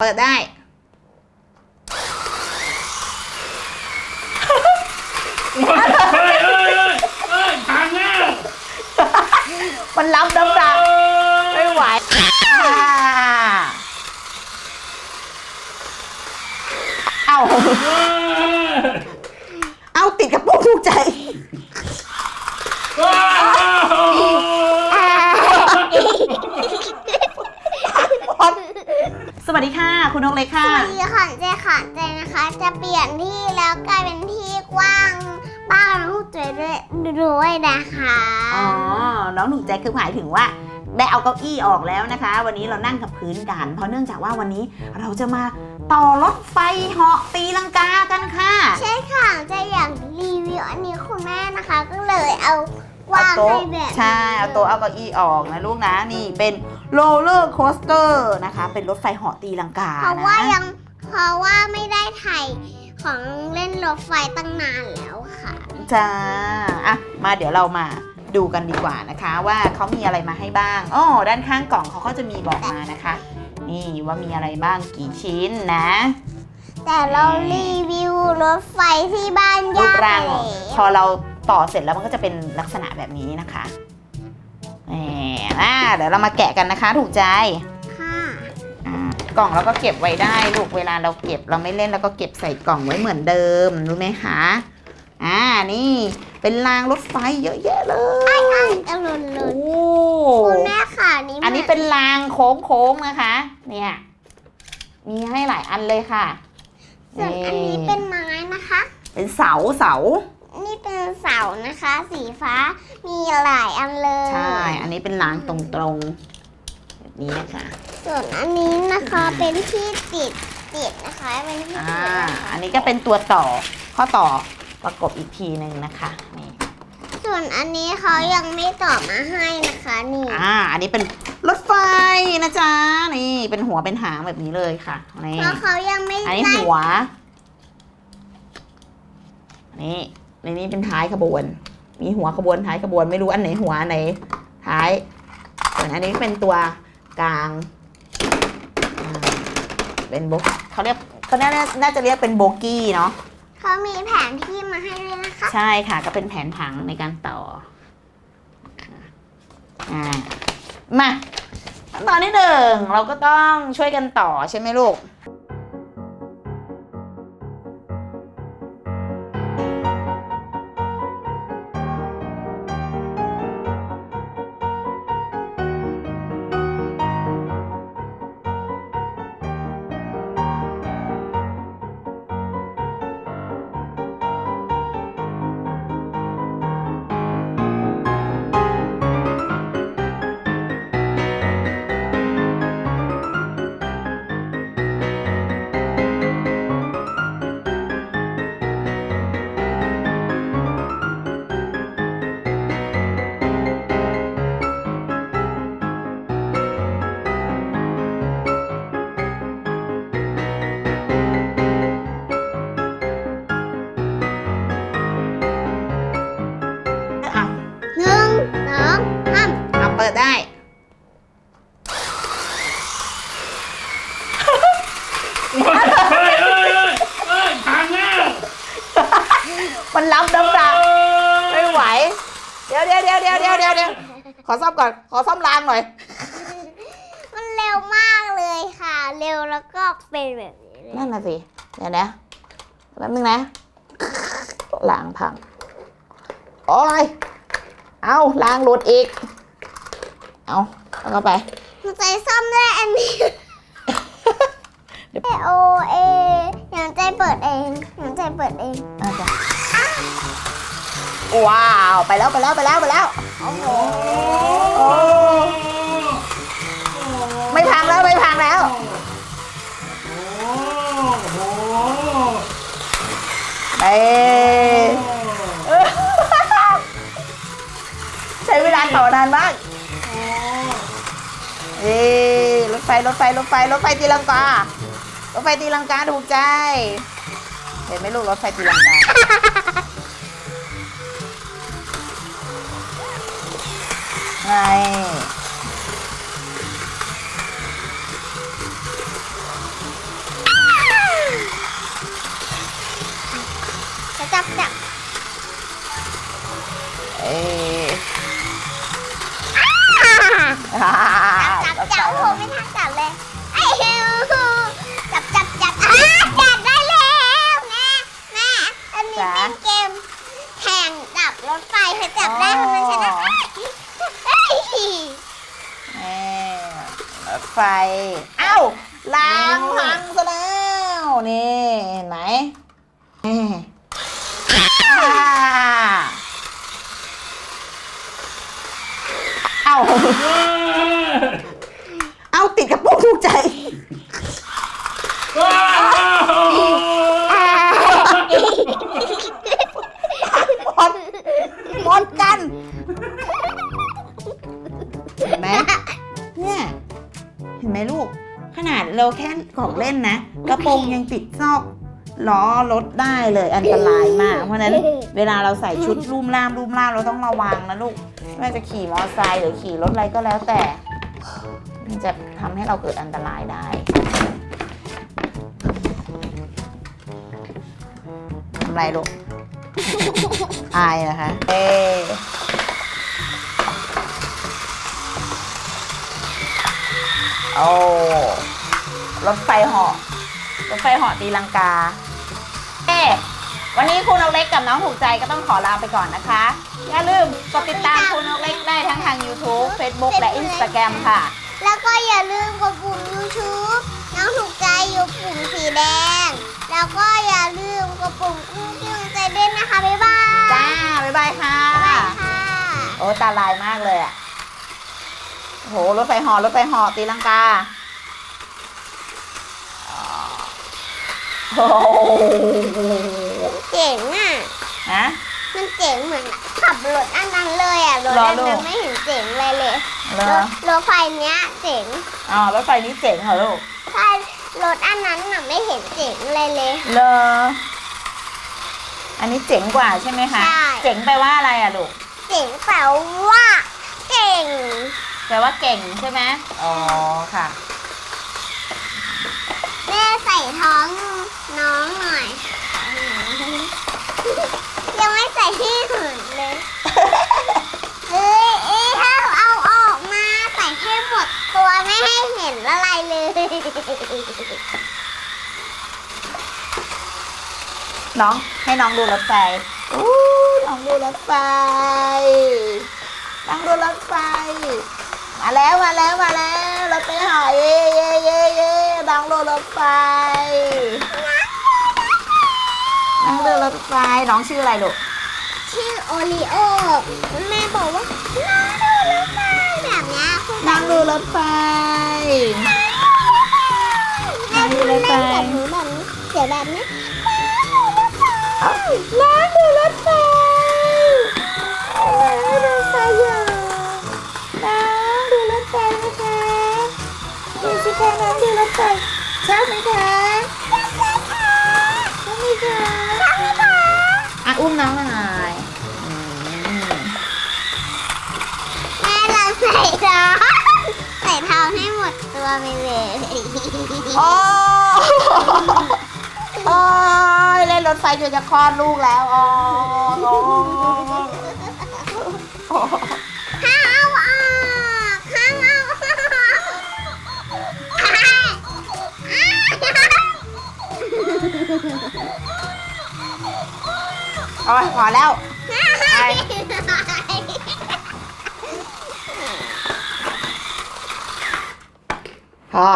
เปิดได้ เฮ้ยเฮ้ยเฮ้ยเฮ้ยพังแล้วมันรับน้ำหนักไม่ไหวอ่าเอาเฮ้ยเอาติดกระโปรงถูกใจ เฮ้ย สวัสดีค่ะ คุณนกเล็กสค่ะวัสดีค่ะเจค่ะเจนะคะ จะเปลี่ยนที่แล้วกลายเป็นที่กว้างบ้านลูกเจด้วยด้วยนะคะอ๋อน้องหนูแจ็คคือหมายถึงว่าได้เอาเก้าอี้ออกแล้วนะคะ วันนี้เรานั่งกับพื้นกัน เพราะเนื่องจากว่าวันนี้เราจะมาต่อรถไฟเหาะตีลังกากันค่ะ ใช่ค่ะเจอยากรีวิวอันนี้คุณแม่นะคะ ก็เลยเอาก ว้างโต๊ะให้แบบใช่เอาโต๊ะเอาเก้าอี้ออกนะลูกนะนี่เป็นโรลเลอร์โคสเตอร์นะคะ เป็นรถไฟเหาะตีลังกาเพราะนะว่ายังเพราะว่าไม่ได้ถ่ายของเล่นรถไฟตั้งนานแล้วค่ะ จ้าอะมาเดี๋ยวเรามาดูกันดีกว่านะคะ ว่าเขามีอะไรมาให้บ้างอ๋อด้านข้างกล่องเขาก็จะมีบอกมานะคะ นี่ว่ามีอะไรบ้างกี่ชิ้นนะ แต่เรารีวิวรถไฟที่บ้านรูยาปกร่างแล้วพอเรา ต่อเสร็จแล้วมันก็จะเป็นลักษณะแบบนี้นะคะแหมอ่าเดี๋ยวเรามาแกะกันนะคะ ถูกใจค่ะอ่ากล่องเราก็เก็บไว้ได้ลูกเวลาเราเก็บเราไม่เล่นเราก็เก็บใส่กล่องไว้เหมือนเดิมรู้ไหมคะอ่านี่เป็นรางรถไฟเยอะแยะเลยจะหล่นหโอ้ล่นคุณแม่ค่ะนี่อันนี้เป็นรางโค้งๆนะคะ เนี่ยมีให้หลายอันเลยค่ะส่วนอันนี้เป็นไม้นะคะ เป็นเสาเสา นี่เป็นเสานะคะ สีฟ้ามีหลายอันเลยใช่ อันนี้เป็นรางตรงๆแบบนี้นะคะส่วนอันนี้นะคะเป็นที่ติดติดนะคะเป็นที่อ่าติดนะคะอันนี้ก็เป็นตัวต่อข้อต่อประกบอีกทีหนึ่งนะคะนี่ส่วนอันนี้เขายังไม่ต่อมาให้นะคะนี่ อ่า อันนี้เป็นรถไฟนะจ๊ะนี่เป็นหัวเป็นหางแบบนี้เลยค่ะนี่เพราะเขายังไม่อันนี้ได้หัว นี่ ในนี้เป็นท้ายขบวน มีหัวขบวนท้ายขบวนไม่รู้อันไหนหัวอันไหนท้ายส่วนอันนี้เป็นตัวกลางอ่าเป็นโบเขาเรียกเขาน่าน่าจะเรียกเป็นโบกี้เนาะเขามีแผนที่มาให้ด้วยนะคะ ใช่ค่ะก็เป็นแผนผังในการต่ออ่ามาขั้นตอนที่หนึ่งเราก็ต้องช่วยกันต่อใช่ไหมลูก มันรับน้ำหนักไม่ไหว เดี๋ยวเดี๋ยวเดี๋ยวเดี๋ยวเดี๋ยวเดี๋ยวเดี๋ยวขอซ่อมก่อน ขอซ่อมรางหน่อย มันเร็วมากเลยค่ะ เร็วแล้วก็เป็นแบบนี้เลยนั่นน่ะสิ เดี๋ยวนะแป๊บนึงนะรางพัง โอ้ย เอารางหลุดอีก เอาเอาเข้าไปมันใจซ่อมได้อันนี้ เดี๋ยวโอเออย่างใจเปิดเองอย่างใจเปิดเองอาจาร ว้าว ไปแล้วไปแล้วไปแล้วไปแล้วโอ้โหโอ้ไม่พังแล้วไม่พังแล้วโอ้โหไป ใช้เวลาต่อนานมากเอ้รถไฟรถไฟรถไฟรถไฟตีลังการถไฟตีลังกาถูกใจ เห็นไหมลูกรถไฟตีลังกา ใช่ ไฟเอ้าล้างพังซะแล้วนี่เห็นไหมแหม่อ่าเอ้าเอ้าติดกระโปรงถูกใจ เราแค่ของเล่นนะ กระโปรงยังติดซอกล้อรถได้เลยอันตรายมาก เพราะฉะนั้นเวลาเราใส่ชุดลุ่มล่ามลุ่มล่ามเราต้องระวังนะลูกไม่ว่าจะขี่มอเตอร์ไซค์หรือขี่รถอะไรก็แล้วแต่ มันจะทำให้เราเกิดอันตรายได้ ทำไรลูก อายนะคะ เอโอ้ รถไฟเหาะรถไฟเหาะตีลังกาเอ้วันนี้คุณนกเล็กกับน้องถูกใจก็ต้องขอลาไปก่อนนะคะ อย่าลืมกดติดตามคุณนกเล็กได้ทั้งทาง YouTube Facebook และ Instagram ค่ะ แล้วก็อย่าลืมกดปุ่ม YouTube น้องถูกใจอยู่ปุ่มสีแดง แล้วก็อย่าลืมกดปุ่มกุ้งกิ้งใจด้วยนะคะ บ๊ายบาย จ้า บ๊ายบายค่ะ บ๊ายบายค่ะ โอ้ตาลายมากเลยอะโอ้โหรถไฟเหอรถไฟเหอตีลังกาอ๋อโอ้โห เจ๋งอะนะมันเจ๋งเหมือนขับรถอันนั้นเลยอะ รถรออันลูนั้กนไม่เห็นเจ๋งเลยเลยเลรอ ถรถไฟเนี้ยเจ๋งอ๋อรถไฟนี้เจ๋งเหรอลูกใช่รถอันนั้นน่ะไม่เห็นเจ๋งเลยเลย เลออันนี้เจ๋งกว่าใช่ไหมคะ ใช่ เจ๋งแปลว่าอะไรอะลูก เจ๋งแปลว่าเก่ง แปลว่าเก่งใช่ไหมอ๋อค่ะแม่ใส่ ท้องน้องหน่อย ยังไม่ใส่ที่อื่นเลยเอ้ยเอ้ยถ้าเอาออกมาใส่ให้หมดตัวไม่ให้เห็นอะไรเลย น้องให้น้องดูรถไฟอู้น้องดูรถไฟน้องดูรถไฟ มาแล้วมาแล้วมาแล้วรถไฟหอยเย่เย่เย่เย่ น้องดูรถไฟ น้องดูรถไฟ น้องชื่ออะไรลูก ชื่อโอริโอแม่บอกว่าน้องดูรถไฟแบบเนี้ยคือน้องดูรถไฟแม่พูดเล่นแบบนี้แบบนี้เสียงแบบนี้น้องดูรถ สิคะน้องดูรถไฟชอบไหมคะชอบไหมคะอะอุ้มน้องหน่อยแม่เราใส่ท้องใส่ท้องให้หมดตัวไปเลยโอ้โอ้ยเล่นรถไฟจนจะคลอดลูกแล้วอ๋อ โอ้ยพอแล้ว พอ